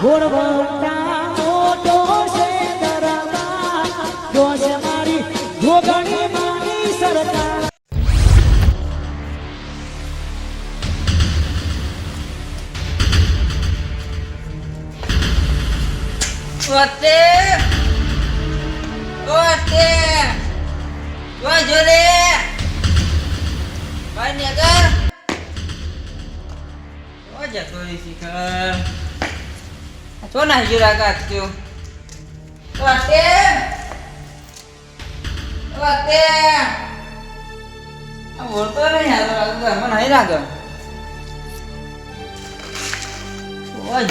ઘોડવટા મોટો છે દરબાર માની સરકાર જુરા કાચ્યો ઓતે ઓતે બોલતો નહીં મને નહીં લાગે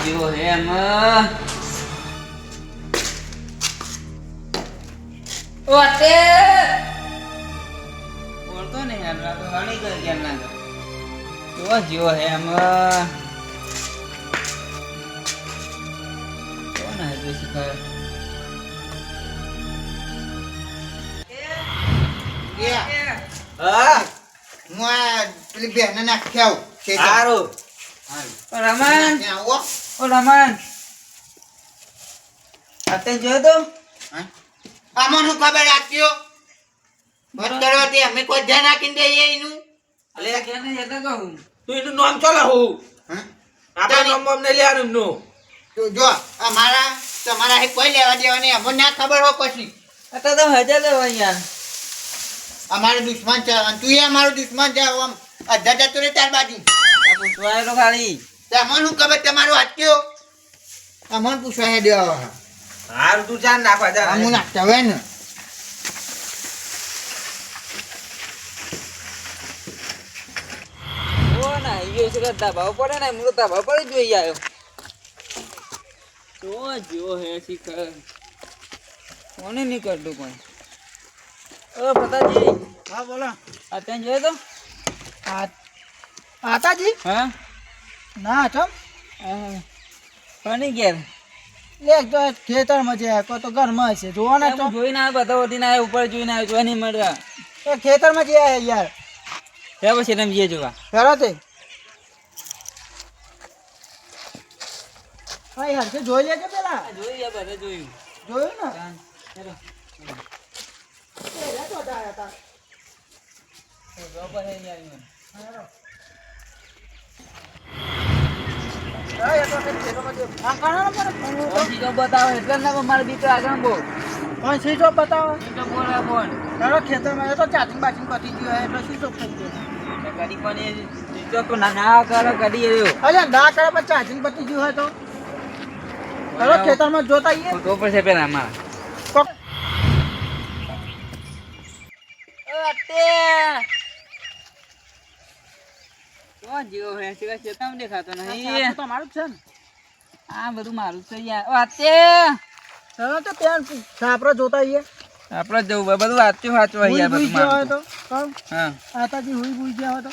જો એમાં ઓતે બોલતો ને યાર રાતો હણી ગઈ ક્યાં ના ગયો તો જીવો હે એમ જો શીખાય હા આ પેલી બહેને નાખી આવું. સારું રમણ. ઓ રમણ અતે જોયો તો હા? આમાં શું ખબર મત કરવાથી અમે કોઈ ધ્યાન રાખીને દઈએ એનું અલે કે ને એટલે કહું તું એનું નામ ચાલે હું હા? આપણા નામ અમને લેવાનું તો જો અમારા તમારા હે કોઈ લેવા દેવા નહીં. અમને ના ખબર હોય પછી. તો હજાર લેવા યાર અમારો દુશ્મન છે. તું એ અમારો દુશ્મન છે. આમ અધા જતો રે ત્યાર બાજુ. આ પૂછવાય તો ખાલી તમને શું ખબર તમારો હાથ્યો અમને પૂછવા દેવા હારું તું જાન નાખવા જા હું નાખતા હોય ને. દબાવ પડે ને હું ભાવ પર જોઈ આવ્યો. તો જો હે શિખર. કોને નહીં કરતું કોઈ? ઓ પતાજી હા બોલો. આ ત્યાં જોયો તો? આતાજી હા? ના ચમ. કોની ઘેર? લે તો ખેતરમાં છે કો તો ઘરમાં છે. જોવાના તો. જોઈને આવ્યો બધા વટીને આવ્યો ઉપર જોઈને આવ્યો જોવા નહીં મળ્યા એ ખેતરમાં છે યાર? ત્યાં પછી તમે જે જોવા. ફેરો તે હા યાર છે જોઈ લેજો પેલા. જોયું બધા જોયું. જોયું ને. એ તો તારે તાર. તો જો પછી હા, એ તો કંઈક ખેતરમાં હતો. તો ચાર્જિંગ બાચિંગ પતી ગયું એટલે ઓફ થઈ ગયું? કદી પણ એ તો ના કરો કદી અરે ના કરે પણ ચાર્જિંગ પતી ગયું હોય તો? તારો ખેતરમાં જોતા આઈએ તો પછી પેલા અમારા કોણ જીવો હે? સિવાય ચેતામ દેખાતો આ તો મારું છે ને. આ બધું મારું જ છે યાર ઓ આતે ચાલો તો ત્યાં છાપરો જોતા આઈએ આપણે જવું હોય બધું વાંચ્યું વાંચવું હોય યાર હુઈ બધું ગયા હોય મારું તો તો. કહું હા આતાજી હુઈ બુઈ ગયા હોય તો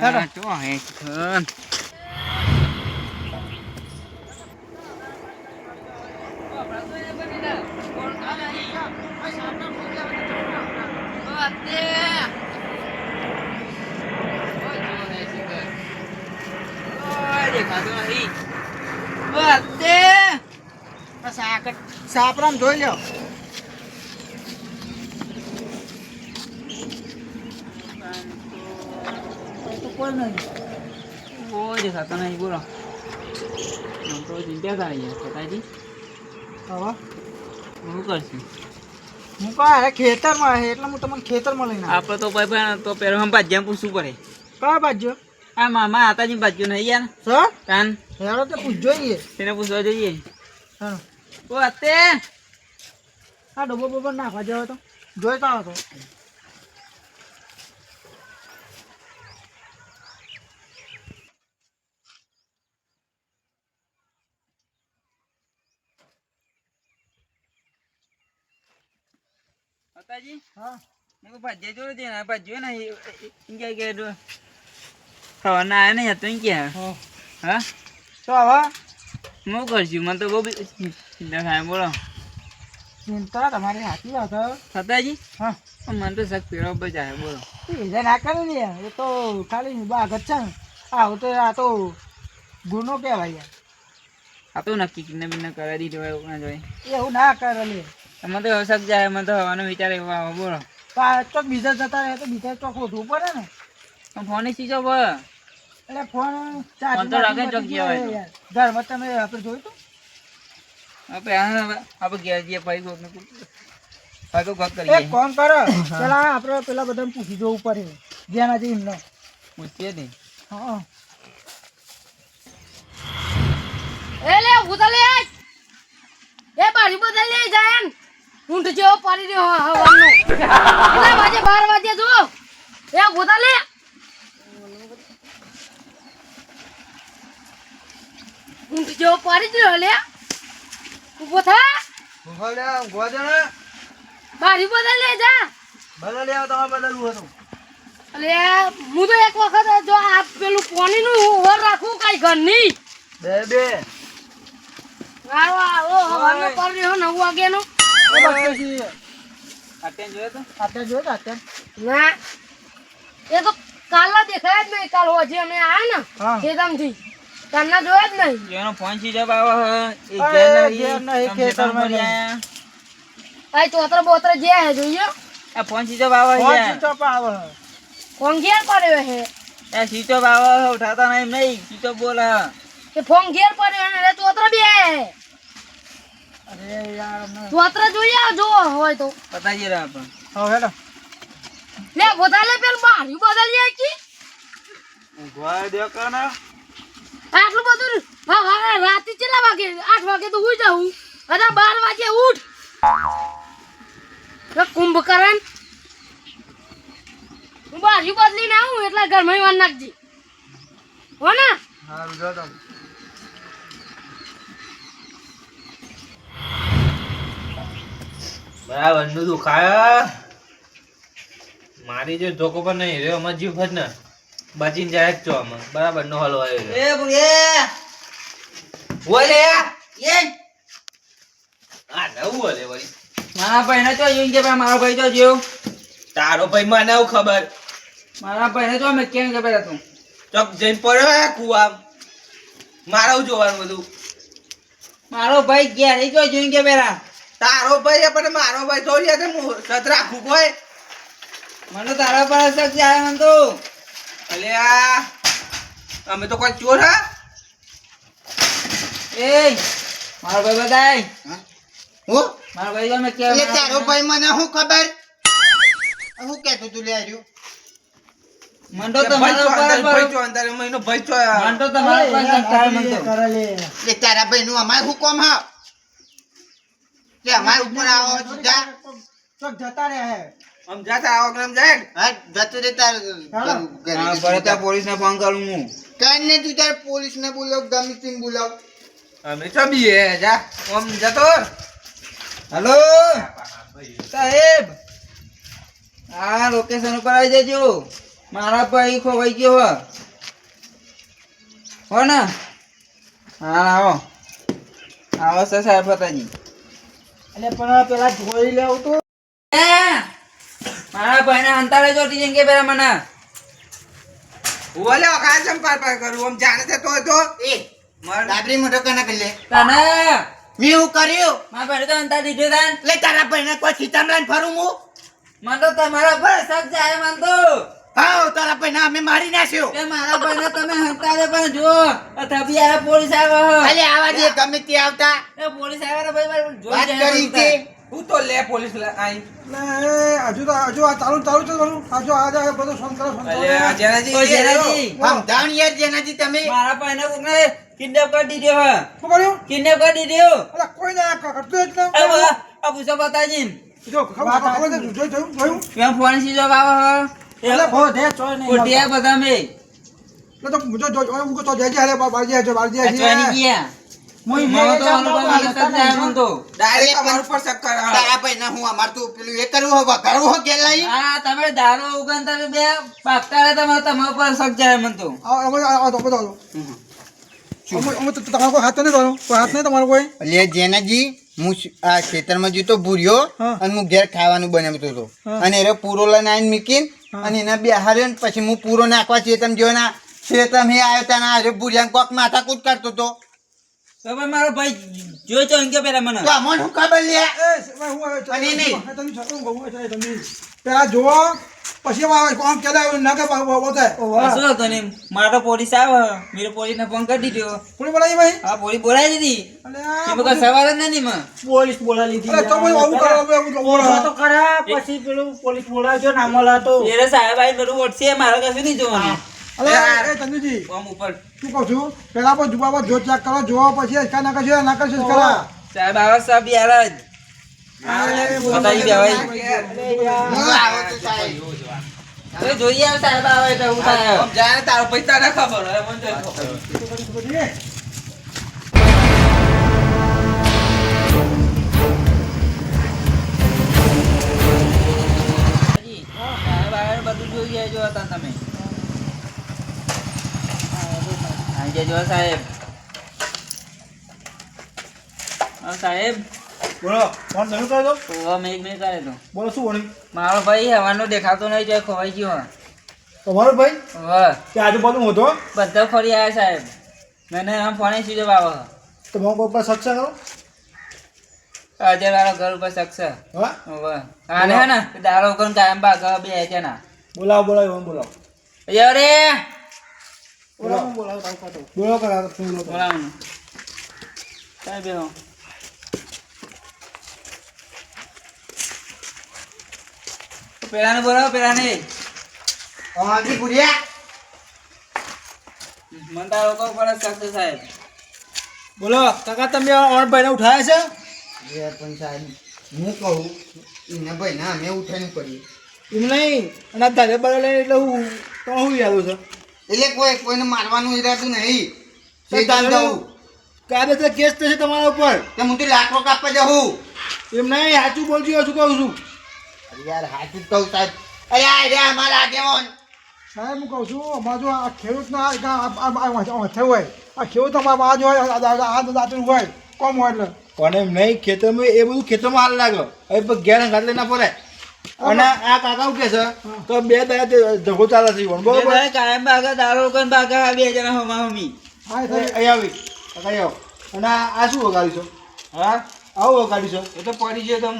હા તો હે ખન આ સાકર સાપરામ જોઈ નહીં બોલો તો કરશું હું કહે ખેતરમાં એટલે હું તમને ખેતરમાં લઈને આપડે તો ભાઈ તો પેલો હમ ભાજ્યા પૂછવું પડે. કયા બાજુ આ મામા આતાજી બાજુ નહીં યાર સર કાન હેરો તો પૂછજો ઈએ તેને પૂછવા જોઈએ હા ઓ અતે આ ડબ્બો બબ્બો નાખવા જેવો તો જોઈતા હતો માતાજી હા મેં કહું ભાજ્યા જોડે છે ને ભાજ્યો ને એમ કે કે ખાવા ના આવે નહીં હતો એમ કે હા. તો હવે હું કરશું મને તો બહુ બી થાય બોલો. ચિંતા તમારી સાચી વાત હે. માતાજી હા. મને તો શક પેલો બજાય બોલો. એ ના કરે ને એ તો ખાલી બાગ જ છે આવું તો આ તો ગુનો કહેવાય. યાર આ તો નક્કી કિને બિને કરાવી દીધો એવું ના જોઈએ એવું ના કરે લે. તમે તો શક જાય મને તો હવાનો વિચાર એવો આવો બોલો. તો બીજા જતા રહે તો બીજા ચોક ખોટું પડે ને. ફોન સી ચીજો એટલે ફોન ફોન તો રાખે ચોક ગયા ઘરમાં તમે આપણે જોયું તો? આપણે આપણે ગયા જઈએ ભાઈ ગોપ ભાઈ એક કરીએ. કોમ કરો. પેલા આપણે પેલા બધાને પૂછી જોવું પડે. જ્યાં જે એમનો. પૂછીએ ને. હા. એ લે ઉતા લે. એ બારી બધા લે જાય એમ. ઊંટ જેવો પડી રહ્યો હવાનો. કેટલા વાગે બાર વાગે જો એ ઉતા લે ઊંટ જેવો પડી રહ્યો લે. ઊભો થા. બારી બધા લે જા. અલે હું તો એક વખત જો આ પેલું પાણીનું ઓવર રાખું કાંઈ ઘરની. આવો આવો હવાનો પડી રહ્યો નવ વાગ્યાનો. એ બસ પછી અત્યારે જોયો તો અત્યારે જોયું કે અત્યારે ના. એ તો કાલના દેખાય જ નહીં કાલ હોજે અમે આયા. ને ખેતમથી. કાલના જોયા જ નહીં. એનો ફોન ચીજો આવે હે? એ નહીં ફરી નહીં. આયા. આ ચોતરે બોતરે જે હે જોઈએ આ ફોન ચીજો આવે ફોન છે સ્વિચ ઓફ આવે ફોન ઘેર પડ્યો હે. એ ઓફ આવે હે? ઉઠાતા નહીં નહીં. ઓફ બોલે કે ફોન ઘેર પડ્યો હે ને ચોતરે બે હે. અરે યાર ચોતરે જોઈએ જો હોય તો. પતાજી રહ્યા પણ હવે હેડો. લે બધા લે પેલું બારી બદલી આકી આટલું બધું રાતે કેટલા વાગે? આઠ વાગે તો હું જાઉં. અને બાર વાગે ઉઠ. કુંભકરણ. હું બારી બદલીને આવું, એટલે ઘરમાં વાર નાખજી. હો ને? બરાબરનું દુખાય મારી જે ધોકો પણ નહીં રહ્યો, અમાર જીવ ફટ ને. બચીને જાય જ છો આમાં. બરાબર નો હલવો આવ્યો એ બુએ બોલે એ! આ નવું બોલે વળી. મારા ભાઈ ને તો જોઈને કે ભાઈ મારો ભાઈ તો જેવું તારો ભાઈ મને આવું ખબર. મારા ભાઈ ને તો અમે કેમ ખબર હતું? ચોક જઈને પડ્યો કુવા. મારો જોવાનું બધું. મારો ભાઈ ઘેરે તો જોઈને કે પેલા તારો ભાઈ પણ મારો ભાઈ થોડી હતી હું સત રાખું કોઈ મને તારા પર શક જાય મને તો. અલ્યા અમે તો કોઈ ચોર હા? એ મારો ભાઈ બતાય હું? મારો ભાઈ તો અમે કેમ એટલે તારો ભાઈ. મને શું ખબર? હું કહેતો તું લે તો ભાઈ તમારા પર ભાઈ ચો અંદર, એમાં એનો ભાઈ ચો મને તો તમારા પર એટલે તારા ભાઈ નું અમારે હુકમ કોમ હા? કે અમારા ઉપર આવો ચોક જતા રહ્યા હે આવો કે જાય હા જતો રે તાર હા, ભલે પોલીસ ને ફોન કરું હું. કઈ ને તું તાર પોલીસ ને બોલાવ ગમે તેમ બોલાવ. અમે ચમીએ જા. આમ જતો હેલો? સાહેબ આ લોકેશન ઉપર આવી જજો. મારા ભાઈ ખોવાઈ ગયો હો. હો ને? હા આવો. આવો સાહેબ ફતાજી એટલે પણ પેલા જોઈ લેવું તો મારા ભાઈ ને અંતારે જોતી જઈને કે પેલા મને. ઓલે વખા જમ પાર પાર કરું આમ જાણે છે તો તો. એ મર દાબરી મોટો કને કરી લે. તને? મેં હું કર્યું. મારા ભાઈ તો અંતાર દીધો તાન લે તારા ભાઈ ને કોઈ સીતામ લઈને ફરું હું? મને તો તમારા પર શક જાય મન તો. હા તારા ભાઈ ને અમે મારી નાખ્યો. એ મારા ભાઈ ને તમે હંતારે પણ જો આવે પોલીસ આવે ખાલી અલે આવા દે ગમે તે આવતા. એ પોલીસ આવે ને ભાઈ મારે જોઈ વાત કરી તે હું તો લે પોલીસ લે આઈ હજુ તો હજુ આ ચાલુ ચાલુ છે બધું હજુ આ બધું ફોન કરો ફોન અલે આ જેનાજી. જેનાજી, સમજાણ યાર જેનાથી તમે મારા ભાઈને કોકને કિડનેપ કરી દીધો હે. શું કર્યું kidnap કરી દીધો. અલા કોઈ ના કરતું જ આ બા- આ પૂછો બતાજીને. જો ખબર ખબર જો જો જોયું કેમ ફોન સીધો આવે હે? એ એટલે બહુ દે ચોય નહીં કોટિયા બધા મે તો જો જો જો હું તો જઈ હાલે બાર જઈ જો બાર આ ચોયની જઈ ગયા. ખેતરમાં જતો ભૂર્યો હા. અને હું ઘેર ખાવાનું બનાવતો હતો. અને એને પૂરો લઈને આવીને મૂકીને અને એના બે હાર્યો ને પછી હું પૂરો નાખવા છે તમે જો ના છે તમે આવ્યો ત્યાં આજે ભૂરિયા કોક માથાકૂટ કરતો તો તો મારો ભાઈ જોઈ તો અંકે પેલા મને. તો અમને શું ખબર લે? એ ભાઈ હું આવે અને નહીં. એ તમે છે પેલા જુઓ પછી આવે કોમ કેલા ના કે બોતા શું હતો ને મારો પોલીસ આવે મેરો પોલીસને ફોન કરી દીધો. કોની બોલાવી ભાઈ? હા પોલીસ બોલાવી દીધી. અલે એ બકા સવાર જ માં પોલીસ બોલાવી લીધી અરે તો આવું કરો આવું આવું તો ખરા. પછી પેલું પોલીસ બોલાવજો ના મળે તો એ સાહેબ આઈ બધું વોટસે મારે કશું નહીં જોવાનું. એ તંદુજી ઉપર. શું કહું છું? પેલા પર જુબાબો પર જો ચેક કરો જોવો પછી અચકા ના કરશો ના કરશો કરા સાહેબ આવે સાહેબ યાર જ. બતાવી દે ભાઈ આવો તો સાહેબ જોઈએ આવે સાહેબ આવે તો હું જાય તારો પૈસા ના ખબર હવે મને બધું જોઈ લેજો હતા તમે. આવી જજો સાહેબ સાહેબ બોલો ફોન તમે કરો તો ઓવા મેં એક મિનિટ કરે તો બોલો શું વળી મારો ભાઈ હવાનો દેખાતો નહીં જોઈ ખોવાઈ ગયો. તમારો ભાઈ? વાહ કે આજુબાજુ હતો? બધા ફરી આવ્યા સાહેબ. મને આમ ફોને સીધો બાબા તમારો કોઈ પર સક્ષ કરો અજય વાળો ઘર ઉપર સક્ષ હા? આને ને દારો કોણ કાયમ બે છે ના. બોલાવો બોલાવો બોલાવો. અયો રે બોલાવો બોલાવો તાવ કાઢો બોલો કરા તમે બોલો કરો. કાઈ સાહેબ બેહો પેલાને બોલાવો પેલાને. હાજી ભૂરિયા મને તારો કહો પડે શકશે સાહેબ. બોલો કાકા તમે અણભાઈને ઉઠાયા છે? પણ સાહેબ હું કહું એને ભાઈ ના મેં ઉઠાઈને પડી એમ નહીં. અને ધારે બારે લઈને એટલે હું તો હું યાદ છે. એટલે કોઈ કોઈને મારવાનું ઈરાદું નહીં. કાયદેસર કેસ થશે તમારા ઉપર. તો હું તો લાકડો કાપવા જાઉં. એમ નહીં સાચું બોલજો શું કહું છું? અરે યાર સાચું જ કહું સાહેબ. અરે આ રે અમારા આગેવાન. સાહેબ હું કહું છું અમારે જો આ ખેડૂતના આ- આ- આ- આ- આ થયું હોય. આ ખેડૂત અમારા બાજુ હોય આ- આ- આ- આ દાંતરું હોય. કોમ હોય એટલે. પણ એમ નહીં ખેતરમાં એ બધું ખેતરમાં હાલ લાગે. હવે ઘેર ઘાત ના પડે અને આ કાકા શું કે છે? તો બે દયા ઝઘડો ચાલે છે ઈવોન. બરોબર? કાયમ બાગા દારો કન બાગા બે જણા હોમા હમી હા અહીં આવી. કાકા અહીં આવો. અને આ શું વગાડ્યું છો? હા? આવું વગાડી છો? એ તો પડી છે તો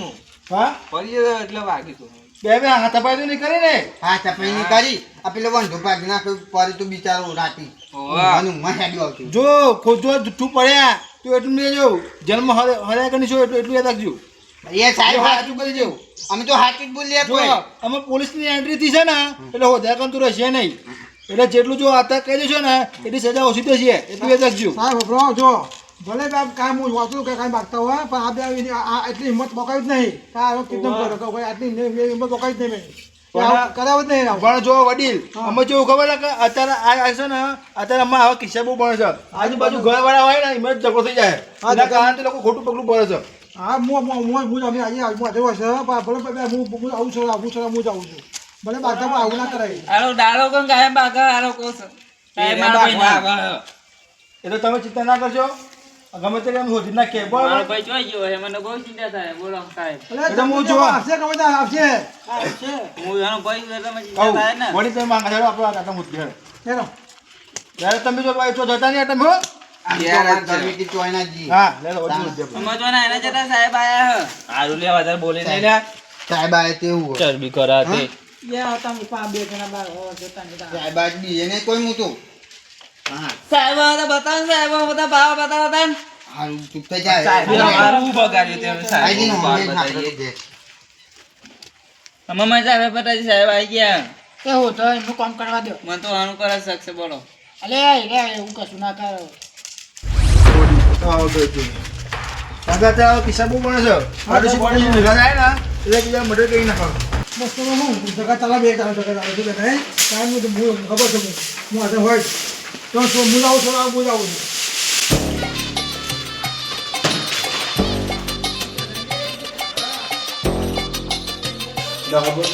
હા. પડી ગયો એટલે વાગી તો બે બે હાથાપાઈ તો નહીં કરી ને? હા ચપાઈ નહીં કરી આ પેલો વંધો ભાગ નાખ્યો પડી તું બિચારો રાતી. મને ઊંઘમાં હેડ્યું જો ખોજો તું પડ્યા તું એટલું નહીં જો. જન્મ હરે હરે કરી છો એટલું એટલું યાદ રાખજો. એ સાહેબ સાચું કરી દેવું અમે તો સાચું જ બોલીએ કોઈ અમે પોલીસની એન્ટ્રી થી છે ને એટલે હોદ્યા કંતું રહેશે નહીં. એટલે જેટલું જો અત્યારે કહી દેશો ને એટલી સજા ઓછી થશે. એટલું સાહેબ હભરો જો. ભલે બે કાંઈ હું વાંચું કે કાંઈ માગતા હોય પણ આ બે આ- આ એટલી હિંમત બકાવી જ નહીં. આ કિડનેપ કર્યો કે આટલી હિંમત જ નહીં મેં. જ. પણ વડીલ અમે જેવું ખબર કે અત્યારે આ આ છે ને અત્યારે અમે આવા કિસ્સા બહુ બને છે. આજુબાજુ ઘર વાળા હોય ને એમાં જ ઝઘડો થઈ જાય. કારણ લોકો ખોટું પગલું ભરે છે. હા હું હું હું અમે આજે હોય છે પણ ભલે બે હું હું આવું છું આવું છું હું જ આવું છું. ભલે બાધા પણ આવું ના કરાય. આરો ડાળો કોણ કાયમ બાકા આરો કહો છે. એ મારો ભાઈ ના આવે. એટલે તમે ચિંતા ના કરજો. ગમે તે એમ હોધી નાખીએ મારો ભાઈ જોઈ ગયો હે મને બહુ ચિંતા થાય. બોલો સાહેબ. એટલે હું તમે જોવા. આવશે ગમે ત્યાં આવશે. હું એનો ભાઈ છું એટલે મને ચિંતા થાય ને. વળી તમે માંગા ચાલો આપણો આ કાકા મુદ્દે હેરો ત્યારે તમે જો ભાઈ તો જતા નહીં તમે એના ચરબી કરા તે સાહેબ કોઈ મૂતું બતાવો સાહેબ બધા ભાવ બતાવો હતા હારું ચૂપ થઈ જાય. સાહેબ બગાડ્યું સાહેબ આઈડીને નું બાર ઓનલાઈન આપણે બતાવીએ. દે. અમે મજા આવે પટાજી સાહેબ આવી ગયા. એ હું તો એમનું કામ કરવા દો. મને તો આનું કરે શકશે બોલો. અલે એવું કશું ના કરો. tahu tuh itu. Kagak tahu bisa bu mana sih? Ada lah. Iya kita mau dengerin apa? Mas kamu mau kata lagi ya kalau kata itu kan? Kalian mau jemur, nggak apa jemur. Mau ada. Jangan semua mulau soalnya mulau. Dah habis.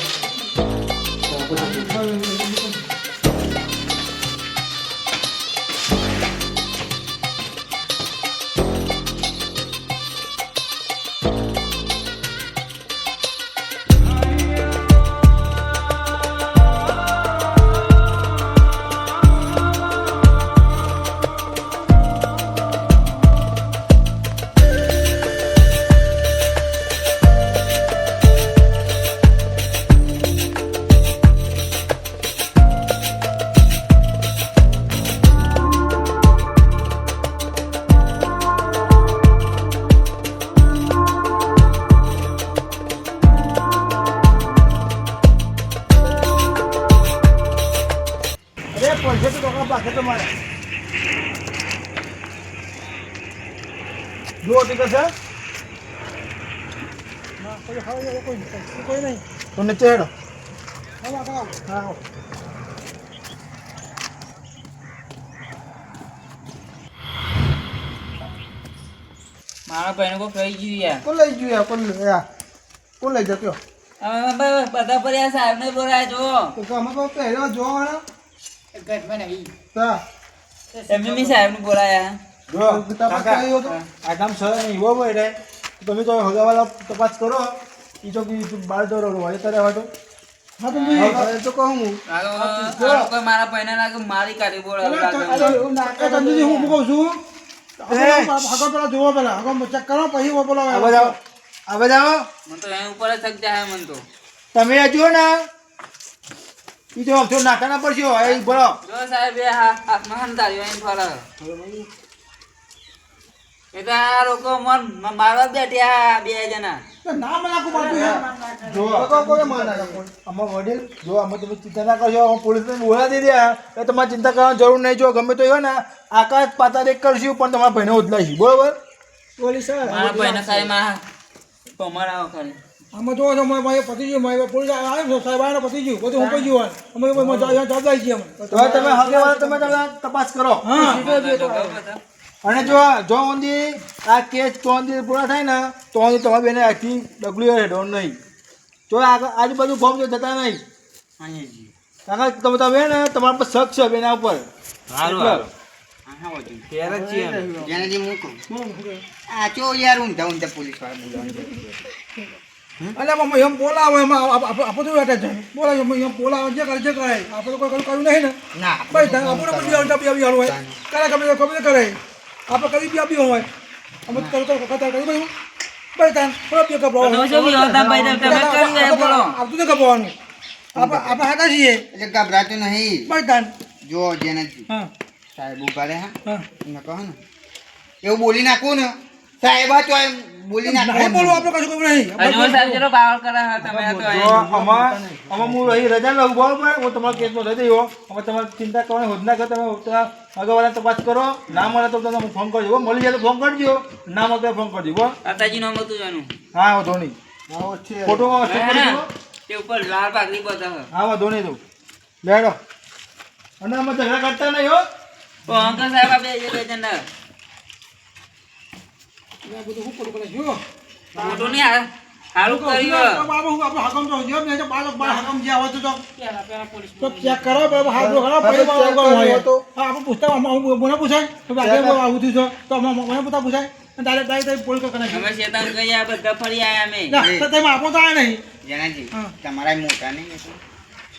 હા આવો. મારા ભાઈને કોઈ કહી ગયું યાર કોણ લઈ ગયું યાર? કોણ લઈ- યાર? કોણ લઈ જતો હવે બ- બધા પર યાર સાહેબ ને બોલાય જો તો તમે તો પહેર્યો જોવાના તા એમને બી સાહેબ ને બોલાયા જો તપાસ કાકા કર્યો તો? આ કામ સરળ નહીં એવો હોય રે તમે તો હગાવાલા તપાસ કરો. ઈ તો કી તું બાર દોરો વાળી કરે તારે તો. હા તો ભાઈ, તો કહું હું. લોકો- મારા ભાઈને લાગે મારી કાઢી. એ તંદુરી હું કહું છું. આગળ પેલા જોવો પેલા. આગળ ચેક કરો પછી હું બોલાવો. આવા. જાઓ આવે. જાઓ મને તો એની ઉપર જ થક જાય મને તો. તમે જો ને. ઈ તો નાખાના પડશે. એ બોલો. જો સાહેબ એ હા હાથમાં હંતાડ્યો એને ફરે. એ આ લોકો મન મારવા બેઠ્યા બે જણા નામ નાખું પાછું જો કોઈ માર નાખે વડીલ જો આમાં તમે ચિંતા ના કરશો આમાં પોલીસને બોલા દઈ દે એ તમારે ચિંતા કરવાની જરૂર નહીં જો ગમે તો હોય ને આકાશ પાતાળ એક કરશું પણ તમારા ભાઈને ઉદલાઈશું બરોબર પોલીસ. મારા ભાઈને ખાલી મારા પમાડાવો ખાલી આમાં જોવો છો મારે મારે પતી ગયું મારે પોલીસ સાહેબ આવે પતી ગયું બધું હું ગયું અમે જવાબદારી છીએ અમે હવે તમે તમે તમે તપાસ કરો હા અને જો જો ઊંધી આ કેસ તો ઊંધી પૂરા થાય ને તો ઊંધી તમારે બેને આખી ડગલું હેડો નહીં. જો આગળ આજુબાજુ ફોર્મ જો જતા નહીં. કારણ કે તમે તમે ને તમારા પર શક છે બેના ઉપર. સારું બોલાવે એમાં આપણે તો બેઠા છે બોલાવે એમ એમ જે કરે જે કરે. આપણે કોઈ કર્યું નહીં ને. ના આપણે હોય. કરે ગમે ગમે કરે આપણે કરી બી આપ્યો હોય અમે તો કરતા કરતા કરી ભાઈ ભાઈ તાન થોડા બી કપડો તમે શું બી હોતા ભાઈ તમે કરી રહ્યા બોલો. આવતું તો કપવાનું આપણે આપણે હાથા છીએ. એટલે ગભરાતું નહીં. ભાઈ તાન. જો જેનાથી હા. સાહેબ ઊભા રહે હા. હા કહો ને. એવું બોલી નાખું ને સાહેબ આ તો એમ બોલી નાખું. બોલવું આપણે કશું નહીં. હજુ સાહેબ જેનો પાવર કરે તમે તો. આમાં આમાં હું અહીં રજા લઉં બરોબર? હું તમારા કેસમાં રહી જઈયો હવે તમારે ચિંતા કરવાની હોદ ના કરો તમે તમારા તપાસ કરો. ના મળે તો તમે ફોન કરજો હો. મળી જાય તો ફોન કરજો. ના મળે તો ફોન કરજો હો. માતાજી નામ હતું જાનું હા હું? નહીં ફોટો તે ઉપર લાલ પાઘડી બધા હા હું નહીં દઉં લેડો અને અમે ઝઘડા કરતા નહીં હો. અંકલ સાહેબ આપે બે બે જણા આ બધું શું કરું પડે જો. મોટું નહીં હાર સારું કર્યું બાબુ હું. આપણે હકમ તો જો મેં તો બાર બાર હકમ જે. આવે તો તો તો ચેક કરો બરાબર હાથ જો કરો પછી બાર હકમ હોય. હા આપણે પૂછતા આમાં મને પૂછાય? તો આગળ આવું થયું છે તો મને પૂછતા પૂછાય? ડાયરેક્ટ ડાયરેક્ટ પોલીસ કરે અમે શેતાન ગયા બધા ફરી આયા અમે. તો તેમાં આપો તો આયા નહીં. જેનાથી તમારા મોટા નહીં એટલે.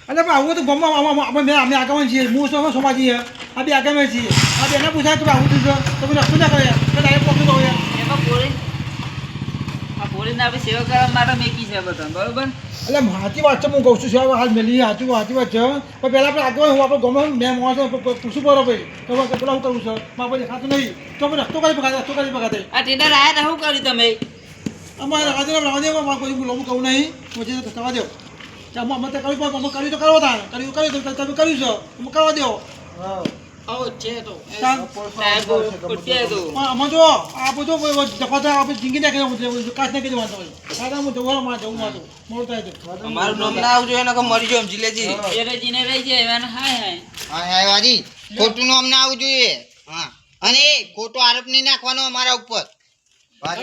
એટલે પણ આવું તો ગમવા આપણે અમે આગળ છીએ. હું તો સોમા આ બે આગળ છીએ. આ બેને પૂછાય તો આવું થયું છે તો મને રસ્તો ના કરે. તો ડાયરેક્ટ પકડી દો યાર એમાં પોલીસ આ પોલીસને આપણે સેવા કરવા માટે મેકી છે બધા બરોબર? એટલે સાચી વાત છે હું કહું છું સાહેબ હાલ મેલી સાચું સાચી વાત છે પણ પહેલાં આપણે આગળ હું આપણે ગમે મેં માણસો પૂછું બરોબર તો હવે પેલા હું કરું છું? મારે દેખાતું નહીં. તો આપણે રસ્તો કરી પકાતે રસ્તો કરી પકાતે આ ટેન્ડર તા શું કર્યું તમે? અમારે રાવા દે રાવા દે મારે કોઈ લોબું કહું નહીં. પછી તો થવા દો. અમે તો કર્યું પણ અમે કર્યું તો કરો તા કર્યું કર્યું તો તમે કર્યું છે. અમે કરવા દો. તો તો તો હું. ખોટું નામ ના આવવું જોઈએ. હા. અને ખોટો આરોપ નહીં નાખવાનો અમારા ઉપર. વાત